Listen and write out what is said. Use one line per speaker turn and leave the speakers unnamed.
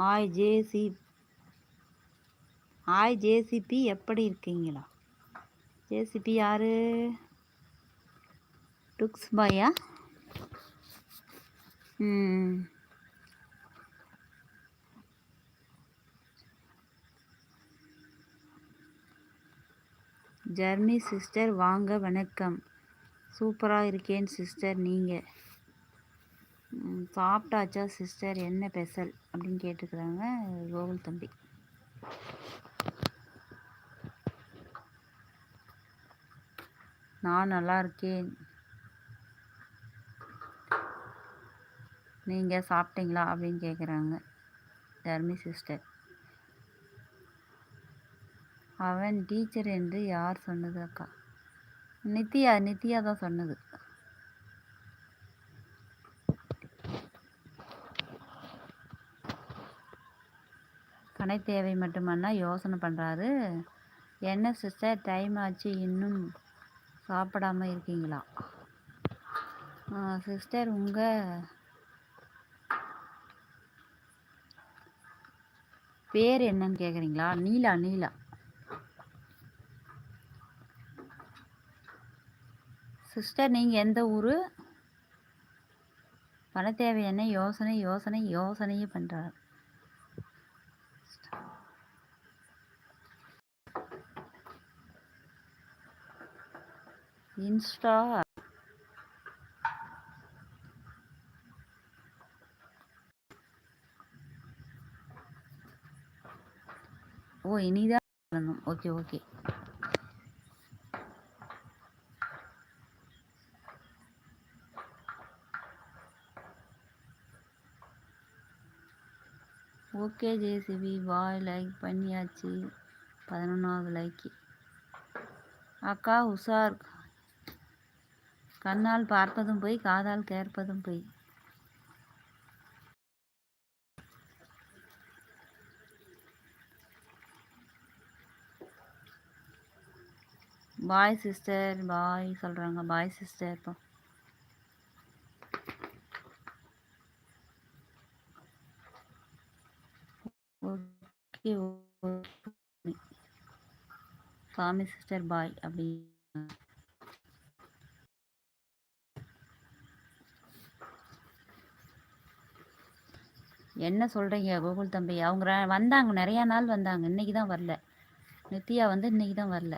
ஆய் ஜேசி ஆய் ஜேசிபி எப்படி இருக்கீங்களா? ஜேசிபி யார்? டுக்ஸ் பாயா? ம். சிஸ்டர் வாங்க வணக்கம். சூப்பராக இருக்கேன் சிஸ்டர் நீங்கள் சாப்பிட்டாச்சா சிஸ்டர்? என்ன ஸ்பெஷல் அப்படின்னு கேட்டுக்கிறாங்க கோகுல் தம்பி. நான் நல்லா இருக்கேன். நீங்கள் சாப்பிட்டீங்களா? அப்படின்னு கேட்குறாங்க தர்மி சிஸ்டர். அவன் டீச்சர் என்று யார் சொன்னது அக்கா? நித்யா நித்யா தான் சொன்னது. கனை தேவை மட்டுமன்னா யோசனை பண்ணுறாரு என்ன சிஸ்டர் டைம் ஆச்சு இன்னும் சாப்பிடாம இருக்கீங்களா? சிஸ்டர் உங்கள் பேர் என்னன்னு கேட்குறீங்களா நீலா நீலா. சிஸ்டர் நீங்கள் எந்த ஊர்? பண தேவை என்ன? யோசனை யோசனை யோசனையே பண்ணுறாரு இன்ஸ்டா ஓ இனிதான் okay okay. Okay JCB. Bye like பண்ணியாச்சு. பதினொன்றாவது லைக்கு. அக்கா உஷார் கண்ணால் பார்ப்பதும் போய் காதால் கேட்பதும் போய். பாய் சிஸ்டர் பாய் சொல்கிறாங்க பாய் சிஸ்டர் இப்போ. ஓகே சாமி சிஸ்டர் பாய் அப்படி என்ன சொல்கிறீங்க கோகுல் தம்பி? அவங்க வந்தாங்க. நிறையா நாள் வந்தாங்க. இன்றைக்கி தான் வரல. நித்யா வந்து இன்றைக்கி தான் வரல.